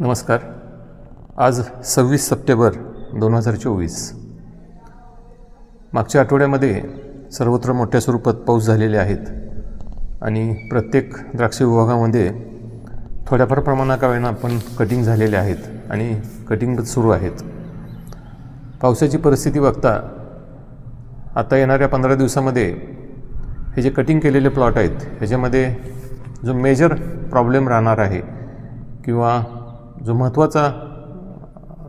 नमस्कार. आज सव्वीस सप्टेंबर दोन हजार चोवीस. मागच्या आठवड्यामध्ये सर्वत्र मोठ्या स्वरूपात पाऊस झालेले आहेत आणि प्रत्येक द्राक्ष विभागामध्ये थोड्याफार प्रमाणाकावेनं पण कटिंग झालेले आहेत आणि कटिंग सुरू आहेत. पावसाची परिस्थिती बघता आता येणाऱ्या पंधरा दिवसामध्ये हे जे कटिंग केलेले प्लॉट आहेत ह्याच्यामध्ये जो मेजर प्रॉब्लेम राहणार आहे किंवा जो महत्त्वाचा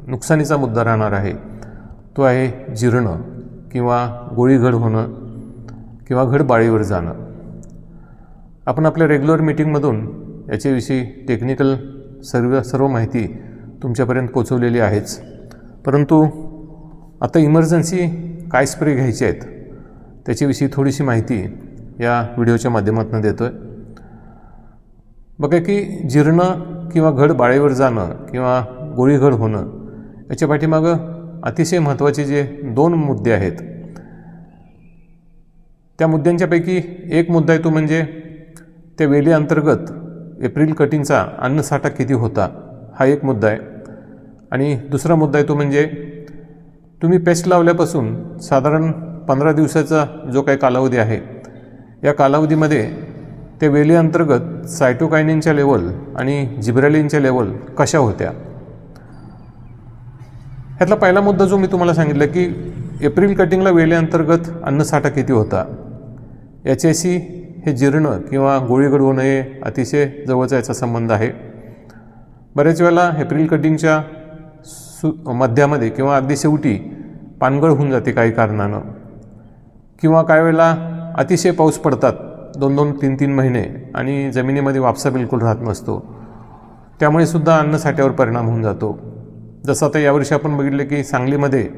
नुकसानीचा मुद्दा राहणार आहे तो आहे जिरणं किंवा गोळीघड होणं किंवा घड बाळीवर जाणं. आपण आपल्या रेग्युलर मीटिंगमधून याच्याविषयी टेक्निकल सर्व सर्व माहिती तुमच्यापर्यंत पोचवलेली आहेच. परंतु आता इमर्जन्सी काय स्प्रे घ्यायचे आहेत त्याच्याविषयी थोडीशी माहिती या व्हिडिओच्या माध्यमातून देतो आहे बघा की जीर्ण किंवा घड बाळेवर जाणं किंवा गोळीघड होणं याच्या पाठीमागं अतिशय महत्त्वाचे जे दोन मुद्दे आहेत. त्या मुद्द्यांच्यापैकी एक मुद्दा आहे तो म्हणजे त्या वेलीअंतर्गत एप्रिल कटिंगचा अन्नसाठा किती होता हा एक मुद्दा आहे. आणि दुसरा मुद्दा आहे तो म्हणजे तुम्ही पेस्ट लावल्यापासून साधारण पंधरा दिवसाचा जो काही कालावधी आहे या कालावधीमध्ये त्या वेली अंतर्गत सायटोकायनिनच्या लेवल आणि जिब्रॅलिनच्या लेवल कशा होत्या? ह्यातला पहिला मुद्दा जो मी तुम्हाला सांगितला की एप्रिल कटिंगला वेली अंतर्गत अन्नसाठा किती होता? याच्याशी हे जीर्ण किंवा गोळीगड होणं हे अतिशय जवळचा याचा संबंध आहे. बऱ्याच वेळेला एप्रिल कटिंगच्या सु मध्यामध्ये किंवा अगदी शेवटी पानगळ होऊन जाते काही कारणानं. किंवा काही वेळेला अतिशय पाऊस पडतात. दोन दोन तीन तीन महिने आणि जमिनीमध्ये वापसा बिलकुल राहत नसतो. त्यामुळे सुद्धा अन्नसाठ्यावर परिणाम होऊन जातो. जसं आता यावर्षी आपण बघितले की सांगलीमध्ये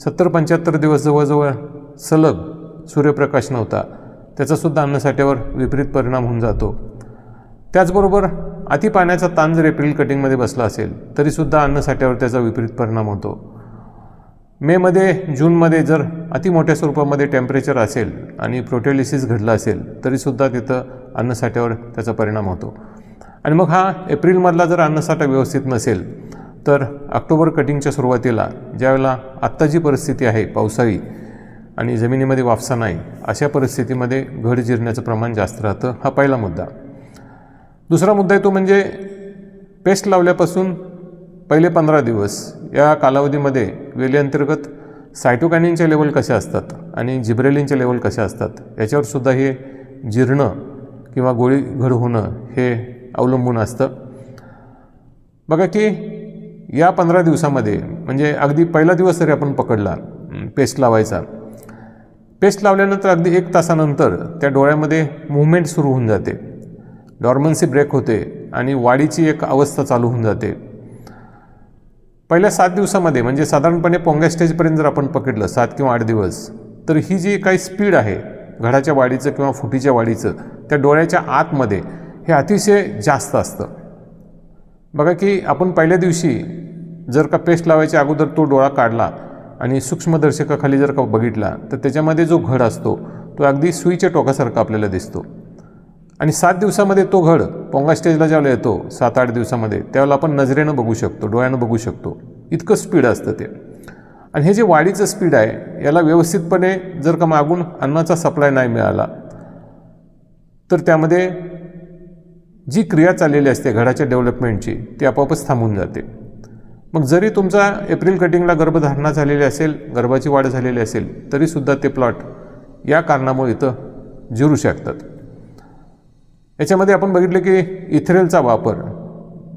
सत्तर पंच्याहत्तर दिवस जवळजवळ सलग सूर्यप्रकाश नव्हता. त्याचासुद्धा अन्नसाठ्यावर विपरीत परिणाम होऊन जातो. त्याचबरोबर अति पाण्याचा ताण जर एप्रिल कटिंगमध्ये बसला असेल तरीसुद्धा अन्नसाठ्यावर त्याचा विपरीत परिणाम होतो. मेमध्ये जूनमध्ये जर अति मोठ्या स्वरूपामध्ये टेम्परेचर असेल आणि प्रोटेलिसिस घडलं असेल तरीसुद्धा तिथं अन्नसाठ्यावर त्याचा परिणाम होतो. आणि मग हा एप्रिलमधला जर अन्नसाठा व्यवस्थित नसेल तर ऑक्टोबर कटिंगच्या सुरुवातीला ज्यावेळेला आत्ता जी परिस्थिती आहे पावसाळी आणि जमिनीमध्ये वाफसा नाही अशा परिस्थितीमध्ये घड जिरण्याचं प्रमाण जास्त राहतं हा पहिला मुद्दा. दुसरा मुद्दा आहे तो म्हणजे पेस्ट लावल्यापासून पहिले पंधरा दिवस या कालावधीमध्ये वेलीअंतर्गत सायटोकॅनिनचे लेवल कसे असतात आणि जिब्रेलिनचे लेवल कसे असतात याच्यावर सुद्धा हे जीर्ण किंवा गोळी घड होणं हे अवलंबून असतं. बघा की या पंधरा दिवसामध्ये म्हणजे अगदी पहिला दिवस जरी आपण पकडला पेस्ट लावायचा पेस्ट लावल्यानंतर अगदी एक तासानंतर त्या डोळ्यामध्ये मुवमेंट सुरू होऊन जाते. डॉर्मन्सी ब्रेक होते आणि वाढीची एक अवस्था चालू होऊन जाते. पहिल्या सात दिवसामध्ये म्हणजे साधारणपणे पोंगा स्टेजपर्यंत जर आपण पकडलं सात किंवा आठ दिवस तर ही जी काही स्पीड आहे घडाच्या वाढीचं किंवा फुटीच्या वाढीचं त्या डोळ्याच्या आतमध्ये हे अतिशय जास्त असतं. बघा की आपण पहिल्या दिवशी जर का पेस्ट लावायच्या अगोदर तो डोळा काढला आणि सूक्ष्मदर्शकाखाली जर का बघितला तर त्याच्यामध्ये जो घड असतो तो अगदी सुईच्या टोकासारखा आपल्याला दिसतो. आणि सात दिवसामध्ये तो घड पोंगा स्टेजला ज्यावेळेला येतो सात आठ दिवसामध्ये त्यावेळेला आपण नजरेनं बघू शकतो डोळ्यानं बघू शकतो. इतकं स्पीड असतं ते. आणि हे जे वाढीचं स्पीड आहे याला व्यवस्थितपणे जर का मागून अन्नाचा सप्लाय नाही मिळाला तर त्यामध्ये जी क्रिया चाललेली असते घडाच्या डेव्हलपमेंटची ती आपोआपच थांबून जाते. मग जरी तुमचा एप्रिल कटिंगला गर्भधारणा झालेली असेल गर्भाची वाढ झालेली असेल तरीसुद्धा ते प्लॉट या कारणामुळे इथं जिरू शकतात. याच्यामध्ये आपण बघितलं की इथरेलचा वापर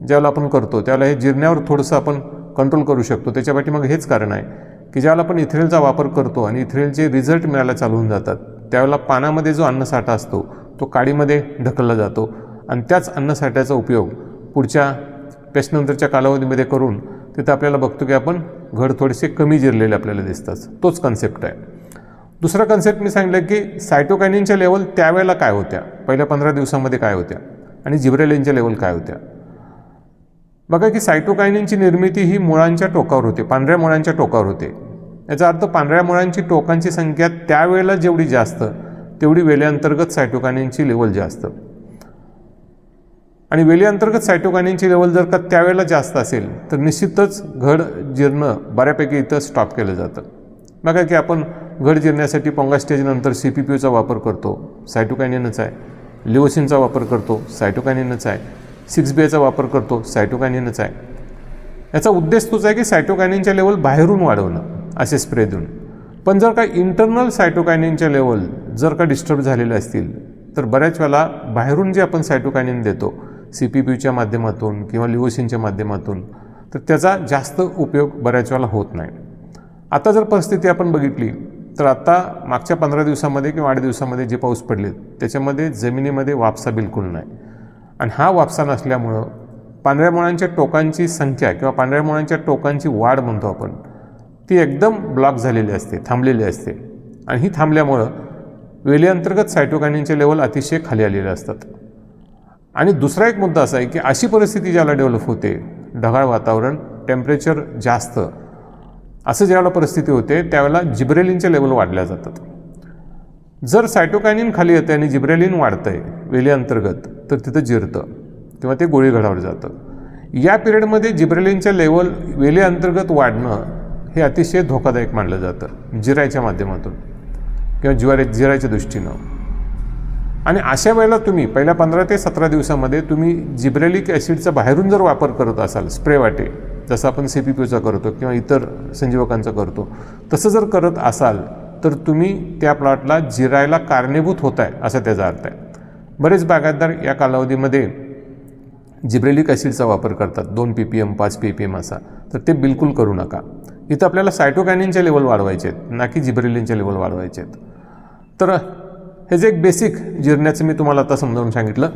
ज्यावेळेला आपण करतो त्यावेळेला हे जिरण्यावर थोडंसं आपण कंट्रोल करू शकतो. त्याच्यापाठी मग हेच कारण आहे की ज्यावेळेला आपण इथरेलचा वापर करतो आणि इथरेलचे रिझल्ट मिळायला चालू होऊन जातात त्यावेळेला पानामध्ये जो अन्नसाठा असतो तो काडीमध्ये ढकलला जातो. आणि त्याच अन्नसाठ्याचा उपयोग पुढच्या पेस्टनंतरच्या कालावधीमध्ये करून तिथं आपल्याला बघतो की आपण घड थोडेसे कमी जिरलेले आपल्याला दिसतात. तोच कन्सेप्ट आहे. दुसरा कन्सेप्ट मी सांगितलं की सायटोकायनिनच्या लेवल त्यावेळेला काय होत्या? पहिल्या पंधरा दिवसामध्ये काय होत्या? आणि जिब्रेलिनच्या लेवल काय होत्या? बघा की सायटोकायनिनची निर्मिती ही मुळांच्या टोकावर होते पांढऱ्या मुळांच्या टोकावर होते. याचा अर्थ पांढऱ्या मुळांची टोकांची संख्या त्यावेळेला जेवढी जास्त तेवढी वेल्याअंतर्गत सायटोकायनिनची लेवल जास्त. आणि वेलेअंतर्गत सायटोकायनिनची लेवल जर का त्यावेळेला जास्त असेल तर निश्चितच घड जीर्ण बऱ्यापैकी इथं स्टॉप केलं जातं. बघा की आपण घड जिरण्यासाठी पोंगा स्टेजनंतर सी पी पी यूचा वापर करतो. सायटोकायनिनच आहे. लिओसिनचा वापर करतो. सायटोकायनिनच आहे. सिक्स बी एचा वापर करतो. सायटोकायनिनच आहे. याचा उद्देश तोच आहे की सायटोकायनिनच्या लेवल बाहेरून वाढवणं असे स्प्रे देऊन. पण जर का इंटरनल सायटोकायनिनच्या लेवल जर का डिस्टर्ब झालेले असतील तर बऱ्याच वेळेला बाहेरून जे आपण सायटोकायनिन देतो सी पी पी यूच्या माध्यमातून किंवा लिओसिनच्या माध्यमातून तर त्याचा जास्त उपयोग बऱ्याच वेळेला होत नाही. आता जर परिस्थिती आपण बघितली तर आता मागच्या पंधरा दिवसामध्ये किंवा आठ दिवसामध्ये जे पाऊस पडले त्याच्यामध्ये जमिनीमध्ये वापसा बिलकुल नाही. आणि हा वापसा नसल्यामुळं पांढऱ्या मुळांच्या टोकांची संख्या किंवा पांढऱ्या मुळांच्या टोकांची वाढ म्हणतो आपण ती एकदम ब्लॉक झालेली असते थांबलेली असते. आणि ही थांबल्यामुळं वेलीअंतर्गत सायटोकायनिनचे लेवल अतिशय खाली आलेले असतात. आणि दुसरा एक मुद्दा असा आहे की अशी परिस्थिती ज्याला डेव्हलप होते ढगाळ वातावरण टेम्परेचर जास्त असं ज्यावेळेला परिस्थिती होते त्यावेळेला जिब्रेलिनचे लेवल वाढल्या जातात. जर सायटोकायनिन खाली येतं आणि जिब्रेलिन वाढतं आहे वेली अंतर्गत तर तिथं जिरतं किंवा ते गोळी घडावर जातं. या पिरियडमध्ये जिब्रेलिनच्या लेवल वेली अंतर्गत वाढणं हे अतिशय धोकादायक मानलं जातं जिरायच्या माध्यमातून किंवा जिवारे जिरायच्या दृष्टीनं. आणि अशा वेळेला तुम्ही पहिल्या पंधरा ते सतरा दिवसामध्ये तुम्ही जिब्रेलिक ॲसिडचा बाहेरून जर वापर करत असाल स्प्रे वाटे जसं आपण सी पी पीचा करतो किंवा इतर संजीवकांचा करतो तसं जर करत असाल तर तुम्ही त्या प्लॉटला जिरायला कारणीभूत होत आहे असा त्याचा अर्थ आहे. बरेच बागायतदार या कालावधीमध्ये जिब्रेलिक ॲसिडचा वापर करतात दोन पी पी एम पाच पी पी एम असा तर ते बिलकुल करू नका. इथं आपल्याला सायटोकॅनिनचे लेवल वाढवायचे आहेत ना की जिब्रेलिनचे लेवल वाढवायचे आहेत. तर हे जे एक बेसिक जिरण्याचं मी तुम्हाला आता समजावून सांगितलं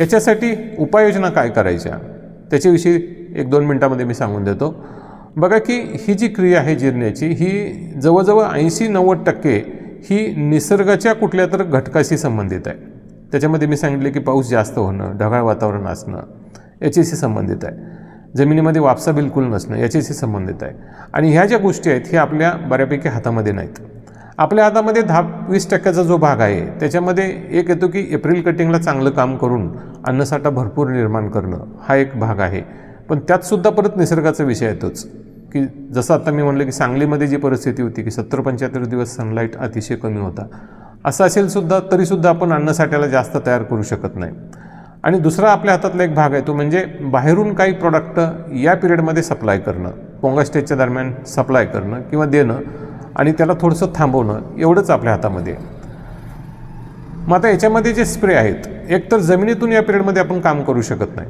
याच्यासाठी उपाययोजना काय करायच्या? त्याच्याविषयी एक दोन मिनटामध्ये मी सांगून देतो. बघा की ही जी क्रिया आहे जिरण्याची ही जवळजवळ ऐंशी नव्वद टक्के ही निसर्गाच्या कुठल्या तर घटकाशी संबंधित आहे. त्याच्यामध्ये मी सांगितले की पाऊस जास्त होणं ढगाळ वातावरण असणं याच्याशी संबंधित आहे. जमिनीमध्ये वापसा बिलकुल नसणं याच्याशी संबंधित आहे. आणि ह्या ज्या गोष्टी आहेत हे आपल्या बऱ्यापैकी हातामध्ये नाहीत. आपल्या हातामध्ये दहा वीस टक्क्याचा जो भाग आहे त्याच्यामध्ये एक येतो की एप्रिल कटिंगला चांगलं काम करून अन्नसाठा भरपूर निर्माण करणं हा एक भाग आहे. पण त्यातसुद्धा परत निसर्गाचा विषय येतोच. की जसं आता मी म्हणलं की सांगलीमध्ये जी परिस्थिती होती की सत्तर पंच्याहत्तर दिवस सनलाईट अतिशय कमी होता. असं असेल सुद्धा तरीसुद्धा आपण अन्नसाठ्याला जास्त तयार करू शकत नाही. आणि दुसरा आपल्या हातातला एक भाग आहे तो म्हणजे बाहेरून काही प्रॉडक्ट या पिरियडमध्ये सप्लाय करणं पोंगा स्टेजच्या दरम्यान सप्लाय करणं किंवा देणं आणि त्याला थोडंसं थांबवणं एवढंच आपल्या हातामध्ये मग आता याच्यामध्ये जे स्प्रे आहेत एक तर जमिनीतून या पिरियडमध्ये आपण काम करू शकत नाही.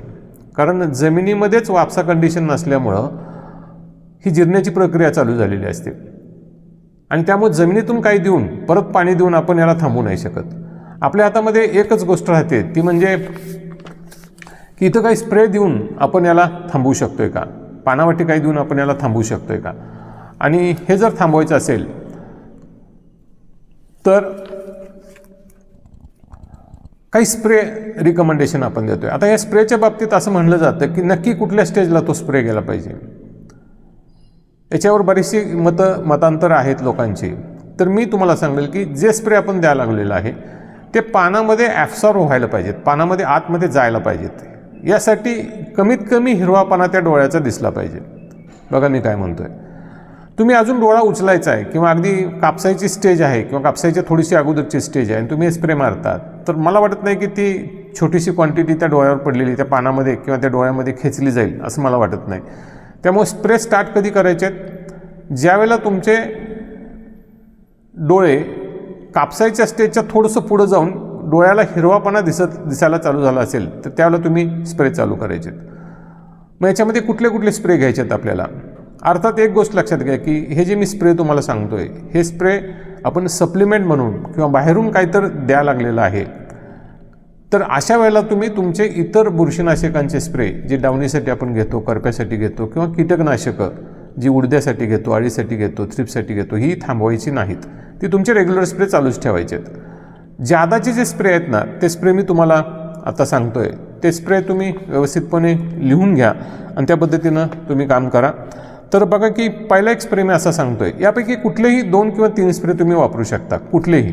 कारण जमिनीमध्येच वापसा कंडिशन नसल्यामुळं ही जिरण्याची प्रक्रिया चालू झालेली असते. आणि त्यामुळे जमिनीतून काही देऊन परत पाणी देऊन आपण याला थांबवू नाही शकत. आपल्या हातामध्ये एकच गोष्ट राहते ती म्हणजे की इथं काही स्प्रे देऊन आपण याला थांबवू शकतोय का? पानावाटी काही देऊन आपण याला थांबवू शकतोय का? आणि हे जर थांबवायचं असेल तर काही स्प्रे रिकमेंडेशन आपण देतोय. आता या स्प्रेच्या बाबतीत असं म्हणलं जातं की नक्की कुठल्या स्टेजला तो स्प्रे गेला पाहिजे? याच्यावर बरीचशी मतं मतांतर आहेत लोकांची. तर मी तुम्हाला सांगेल की जे स्प्रे आपण द्यायला लागलेलं आहे ते पानामध्ये ॲब्सॉर्व व्हायला पाहिजेत. पानामध्ये आतमध्ये जायला पाहिजेत. यासाठी कमीत कमी हिरवापणा त्या डोळ्याचा दिसला पाहिजे. बघा मी काय म्हणतो आहे तुम्ही अजून डोळा उचलायचा आहे किंवा अगदी कापसायची स्टेज आहे किंवा कापसायची थोडीशी अगोदरची स्टेज आहे आणि तुम्ही स्प्रे मारतात तर मला वाटत नाही की ती छोटीशी क्वांटिटी त्या डोळ्यावर पडलेली त्या पानामध्ये किंवा त्या डोळ्यामध्ये खेचली जाईल असं मला वाटत नाही. त्यामुळे स्प्रे स्टार्ट कधी करायचे आहेत? ज्यावेळेला तुमचे डोळे कापसायच्या स्टेजच्या थोडंसं पुढं जाऊन डोळ्याला हिरवापणा दिसत दिसायला चालू झाला असेल तर त्यावेळेला तुम्ही स्प्रे चालू करायचे मग याच्यामध्ये कुठले कुठले स्प्रे घ्यायचे आहेत आपल्याला? अर्थात एक गोष्ट लक्षात घ्या की हे जे मी स्प्रे तुम्हाला सांगतोय हे स्प्रे आपण सप्लिमेंट म्हणून किंवा बाहेरून काहीतर द्या लागलेलं आहे. तर अशा वेळेला तुम्ही तुमचे इतर बुरशीनाशकांचे स्प्रे जे डावणीसाठी आपण घेतो करप्यासाठी घेतो किंवा कीटकनाशकं जी उडद्यासाठी घेतो अळीसाठी घेतो थ्रिपसाठी घेतो ही थांबवायची नाहीत. ती तुमचे रेग्युलर स्प्रे चालूच ठेवायचे आहेत जादाचे जे स्प्रे आहेत ना ते स्प्रे मी तुम्हाला आता सांगतोय. ते स्प्रे तुम्ही व्यवस्थितपणे लिहून घ्या आणि त्या पद्धतीनं तुम्ही काम करा. तर बघा की पहिला एक स्प्रे मी असा सांगतोय यापैकी कुठलेही दोन किंवा तीन स्प्रे तुम्ही वापरू शकता कुठलेही.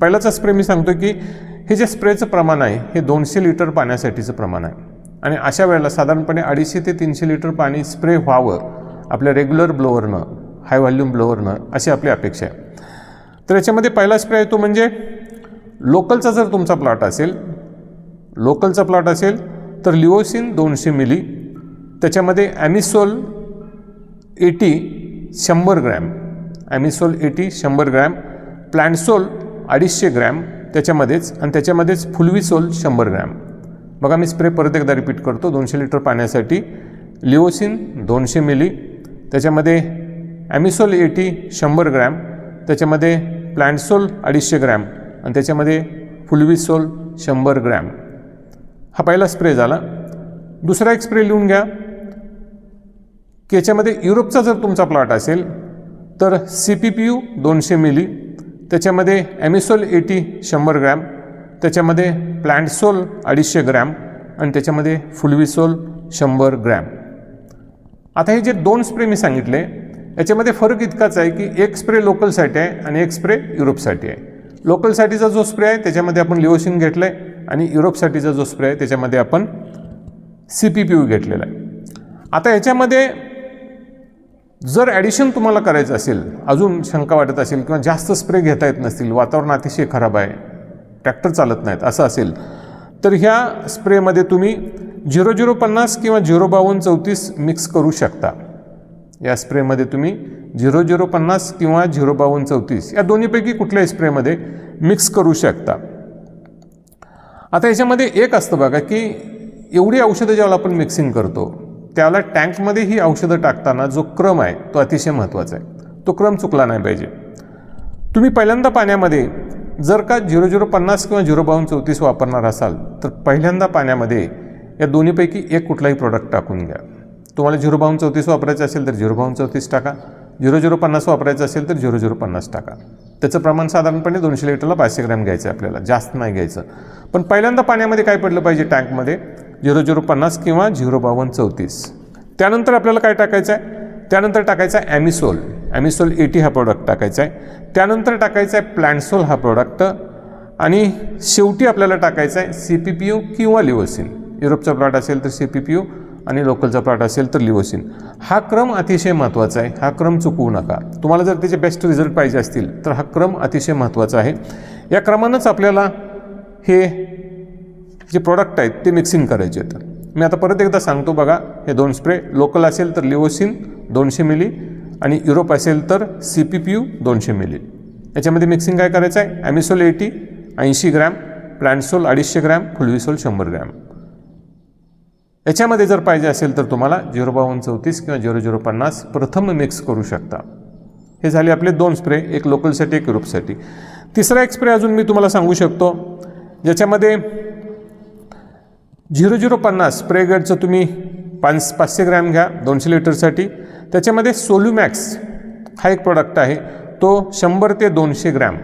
पहिलाचा स्प्रे मी सांगतो की हे जे स्प्रेचं प्रमाण आहे हे दोनशे लिटर पाण्यासाठीचं प्रमाण आहे. आणि अशा वेळेला साधारणपणे अडीचशे ते तीनशे लिटर पाणी स्प्रे व्हावं आपल्या रेग्युलर ब्लोअरनं हाय व्हॉल्यूम ब्लोअरनं अशी आपली अपेक्षा आहे. तर याच्यामध्ये पहिला स्प्रे आहे तो म्हणजे लोकलचा जर तुमचा प्लॉट असेल लोकलचा प्लॉट असेल तर लिओसिन दोनशे मिली त्याच्यामध्ये ॲमिसोल एटी शंभर ग्रॅम. ॲमिसोल एटी शंभर ग्रॅम प्लॅन्टसोल अडीचशे ग्रॅम त्याच्यामध्येच आणि त्याच्यामध्येच फुलविसोल शंभर ग्रॅम. बघा मी स्प्रे परत एकदा रिपीट करतो. दोनशे लिटर पाण्यासाठी लिओसिन दोनशे मिली त्याच्यामध्ये ॲमिसोल एटी शंभर ग्रॅम त्याच्यामध्ये प्लॅन्टसोल अडीचशे ग्रॅम आणि त्याच्यामध्ये फुलविसोल शंभर ग्रॅम. हा पहिला स्प्रे झाला. दुसरा एक स्प्रे लिहून घ्या. की याच्यामध्ये युरोपचा जर तुमचा प्लॉट असेल तर सी पी पी यू दोनशे मिली त्याच्यामध्ये ॲमिसोल एटी शंभर ग्रॅम त्याच्यामध्ये प्लॅन्टसोल अडीचशे ग्रॅम आणि त्याच्यामध्ये फुलविसोल शंभर ग्रॅम. आता हे जे दोन स्प्रे मी सांगितले याच्यामध्ये फरक इतकाच आहे की एक स्प्रे लोकलसाठी आहे आणि एक स्प्रे युरोपसाठी आहे. लोकलसाठीचा जो स्प्रे आहे त्याच्यामध्ये आपण लिओसिन घेतलं आहे आणि युरोपसाठीचा जो स्प्रे आहे त्याच्यामध्ये आपण सी पी पी यू घेतलेला आहे. आता याच्यामध्ये जर ॲडिशन तुम्हाला करायचं असेल अजून शंका वाटत असेल किंवा जास्त स्प्रे घेता येत नसतील वातावरण अतिशय खराब आहे ट्रॅक्टर चालत नाहीत असं असेल तर ह्या स्प्रेमध्ये तुम्ही झिरो झिरो पन्नास किंवा झिरो बावन्न चौतीस मिक्स करू शकता. या स्प्रेमध्ये तुम्ही झिरो झिरो पन्नास किंवा झिरो बावन्न चौतीस या दोन्हीपैकी कुठल्याही स्प्रेमध्ये मिक्स करू शकता. आता याच्यामध्ये एक असतं बघा की एवढी औषधं ज्यावेळेला आपण मिक्सिंग करतो त्याला टँकमध्ये ही औषधं टाकताना जो क्रम आहे तो अतिशय महत्त्वाचा आहे. तो क्रम चुकला नाही पाहिजे. तुम्ही पहिल्यांदा पाण्यामध्ये जर का झिरो झिरो पन्नास किंवा झिरो बावन्न चौतीस वापरणार असाल तर पहिल्यांदा पाण्यामध्ये या दोन्हीपैकी एक कुठलाही प्रोडक्ट टाकून घ्या. तुम्हाला झिरो बावन्न चौतीस वापरायचं असेल तर झिरो बावन्न चौतीस टाका. झिरो झिरो पन्नास वापरायचं असेल तर झिरो झिरो पन्नास टाका. त्याचं प्रमाण साधारणपणे दोनशे लिटरला पाचशे ग्रॅम घ्यायचं आहे आपल्याला. जास्त नाही घ्यायचं. पण पहिल्यांदा पाण्यामध्ये काय पडलं पाहिजे टँकमध्ये? झिरो झिरो पन्नास किंवा झिरो बावन्न चौतीस. त्यानंतर आपल्याला काय टाकायचं आहे त्यानंतर टाकायचा आहे ॲमिसोल ॲमिसोल एटी हा प्रोडक्ट टाकायचा आहे त्यानंतर टाकायचा आहे प्लॅन्टसोल हा प्रोडक्ट आणि शेवटी आपल्याला टाकायचा आहे सी पी पी यू किंवा लिओसिन. युरोपचा प्लॉट असेल तर सी पी पी यू आणि लोकलचा प्लॉट असेल तर लिओसिन. हा क्रम अतिशय महत्त्वाचा आहे. हा क्रम चुकवू नका. तुम्हाला जर त्याचे बेस्ट रिझल्ट पाहिजे असतील तर हा क्रम अतिशय महत्त्वाचा आहे. या क्रमानंच आपल्याला हे जे प्रॉडक्ट आहेत ते मिक्सिंग करायचे आहेत. मी आता परत एकदा सांगतो बघा हे दोन स्प्रे लोकल असेल तर लिओसिन दोनशे मिली आणि युरोप असेल तर सी पी पी यू दोनशे मिली याच्यामध्ये मिक्सिंग काय करायचं आहे? ॲमिसोल एटी ऐंशी ग्रॅम प्लॅन्टसोल अडीचशे ग्रॅम फुलविसोल शंभर ग्रॅम. याच्यामध्ये जर पाहिजे असेल तर तुम्हाला झिरो बावन्न चौतीस किंवा झिरो झिरो पन्नास प्रथम मिक्स करू शकता. हे झाले आपले दोन स्प्रे एक लोकलसाठी एक युरोपसाठी तिसरा एक स्प्रे अजून मी तुम्हाला सांगू शकतो ज्याच्यामध्ये झिरो झिरो पन्नास स्प्रेगडचं तुम्ही पाच पाचशे ग्रॅम घ्या दोनशे लिटरसाठी. त्याच्यामध्ये सोल्युमॅक्स हा एक प्रोडक्ट आहे. तो शंभर ते दोनशे ग्रॅम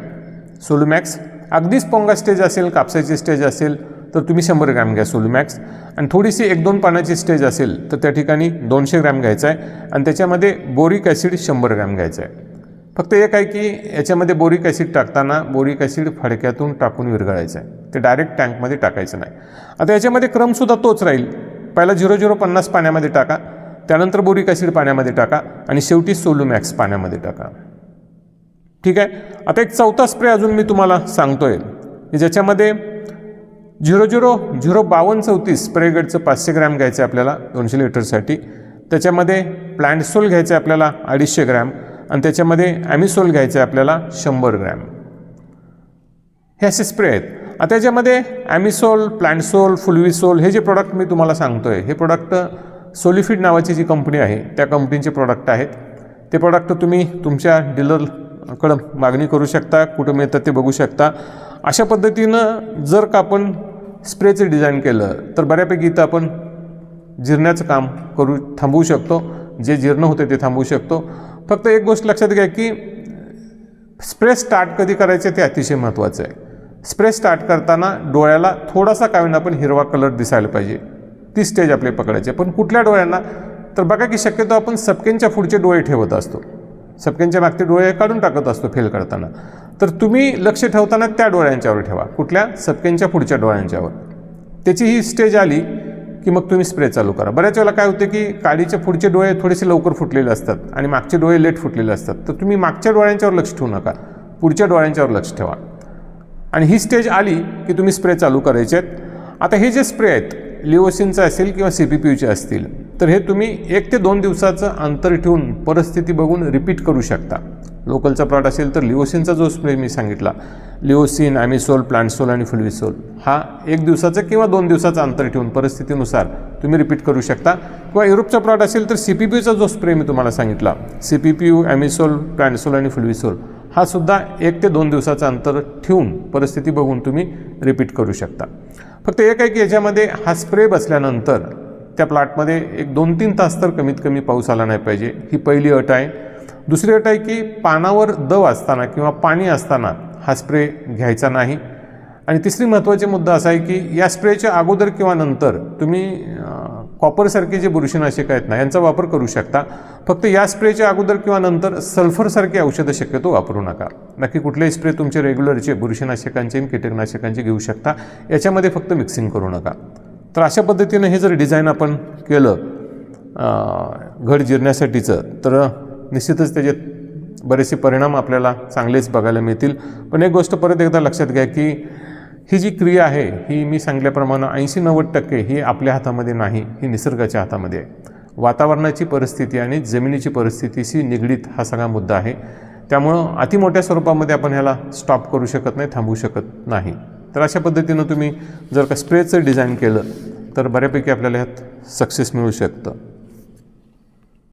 सोलुमॅक्स. अगदीच पोंगा स्टेज असेल कापसाची स्टेज असेल तर तुम्ही शंभर ग्रॅम घ्या सोलुमॅक्स. आणि थोडीशी एक दोन पानाची स्टेज असेल तर त्या ठिकाणी दोनशे ग्रॅम घ्यायचं आहे. आणि त्याच्यामध्ये बोरिक ॲसिड शंभर ग्रॅम घ्यायचं आहे. फक्त एक आहे की याच्यामध्ये बोरिक ॲसिड टाकताना बोरिक ॲसिड फडक्यातून टाकून विरघळायचं आहे. ते डायरेक्ट टँकमध्ये टाकायचं नाही. आता याच्यामध्ये क्रमसुद्धा तोच राहील. पहिला झिरो झिरो पन्नास पाण्यामध्ये टाका त्यानंतर बोरिक ॲसिड पाण्यामध्ये टाका आणि शेवटी सोलुमॅक्स पाण्यामध्ये टाका. ठीक आहे? आता एक चौथा स्प्रे अजून मी तुम्हाला सांगतो आहे की ज्याच्यामध्ये झिरो झिरो झिरो बावन्न चौतीस स्प्रेगडचं पाचशे ग्रॅम घ्यायचं आहे आपल्याला दोनशे लिटरसाठी. त्याच्यामध्ये प्लॅन्टसोल घ्यायचं आहे आपल्याला अडीचशे ग्रॅम. आणि त्याच्यामध्ये ॲमिसोल घ्यायचं आहे आपल्याला शंभर ग्रॅम. हे असे स्प्रे आहेत. आता त्याच्यामध्ये ॲमिसोल प्लॅन्टसोल फुलविसोल हे जे प्रोडक्ट मी तुम्हाला सांगतो आहे हे प्रोडक्ट सोलिफिड नावाची जी कंपनी आहे त्या कंपनीचे प्रोडक्ट आहेत. ते प्रोडक्ट तुम्ही तुमच्या डीलरकडं मागणी करू शकता कुठं मिळतात ते बघू शकता. अशा पद्धतीनं जर का आपण स्प्रेचं डिझाईन केलं तर बऱ्यापैकी इथं आपण जिरण्याचं काम करू थांबवू शकतो. जे जीर्ण होते ते थांबवू शकतो. फक्त एक गोष्ट लक्षात घ्या की स्प्रे स्टार्ट कधी करायचे ते अतिशय महत्त्वाचं आहे. स्प्रे स्टार्ट करताना डोळ्याला थोडासा का आपण हिरवा कलर दिसायला पाहिजे. ती स्टेज आपली पकडायची. पण कुठल्या डोळ्यांना? तर बघा की शक्यतो आपण सपकेंच्या पुढचे डोळे ठेवत असतो. सपकेंच्या मागचे डोळे काढून टाकत असतो फेल करताना. तर तुम्ही लक्ष ठेवताना त्या डोळ्यांच्यावर ठेवा. कुठल्या? सपकेंच्या पुढच्या डोळ्यांच्यावर. त्याची ही स्टेज आली की मग तुम्ही स्प्रे चालू करा. बऱ्याच वेळेला काय होते की काळीचे पुढचे डोळे थोडेसे लवकर फुटलेले असतात आणि मागचे डोळे लेट फुटलेले असतात. तर तुम्ही मागच्या डोळ्यांच्यावर लक्ष ठेवू नका. पुढच्या डोळ्यांच्यावर लक्ष ठेवा. आणि ही स्टेज आली की तुम्ही स्प्रे चालू करायचे आहेत. आता हे जे स्प्रे आहेत लिओसिनचं असेल किंवा सी पी पी यूचे असतील तर हे तुम्ही एक ते दोन दिवसाचं अंतर ठेवून परिस्थिती बघून रिपीट करू शकता. लोकलचा प्लॉट असेल तर लिओसिनचा जो स्प्रे मी सांगितला लिओसिन ॲमिसोल प्लांटसोल आणि फुलविसोल हा एक दिवसाचं किंवा दोन दिवसाचं अंतर ठेवून परिस्थितीनुसार तुम्ही रिपीट करू शकता. किंवा युरोपचा प्लॉट असेल तर सी पी पी यूचा जो स्प्रे मी तुम्हाला सांगितला C P P U Amisol Plantsol आणि फुलविसोल हा सुद्धा एक ते दोन दिवसाचं अंतर ठेवून परिस्थिती बघून तुम्ही रिपीट करू शकता. फक्त एक आहे की याच्यामध्ये हा स्प्रे बसल्यानंतर त्या प्लॉटमध्ये एक दोन तीन तास तर कमीत कमी पाऊस आला नाही पाहिजे. ही पहिली अट आहे. दुसरी अट आहे की पानावर दव असताना किंवा पाणी असताना हा स्प्रे घ्यायचा नाही. आणि तिसरी महत्त्वाची मुद्दा असा आहे की या स्प्रेच्या अगोदर किंवा नंतर तुम्ही कॉपरसारखे जे बुरशीनाशक आहेत ना यांचा वापर करू शकता. फक्त या स्प्रेच्या अगोदर किंवा नंतर सल्फरसारखी औषधं शक्यतो वापरू नका. नक्की कुठलेही स्प्रे तुमचे रेग्युलरचे बुरशीनाशकांचे आणि कीटकनाशकांचे घेऊ शकता. याच्यामध्ये फक्त मिक्सिंग करू नका. तर अशा पद्धतीनं हे जर डिझाईन आपण केलं घड जिरण्यासाठीचं तर निश्चितच त्याचे बरेचसे परिणाम आपल्याला चांगलेच बघायला मिळतील. पण एक गोष्ट परत एकदा लक्षात घ्या की ही जी क्रिया आहे ही मी सांगितल्याप्रमाणे ऐंशी नव्वद टक्के ही आपल्या हातामध्ये नाही ही निसर्गाच्या हातामध्ये आहे. वातावरणाची परिस्थिती आणि जमिनीची परिस्थितीशी निगडीत हा सगळा मुद्दा आहे. त्यामुळं अतिमोठ्या स्वरूपामध्ये आपण ह्याला स्टॉप करू शकत नाही थांबवू शकत नाही. तर अशा पद्धतीनं तुम्ही जर का स्प्रेचं डिझाईन केलं तर बऱ्यापैकी आपल्याला ह्यात सक्सेस मिळू शकतं.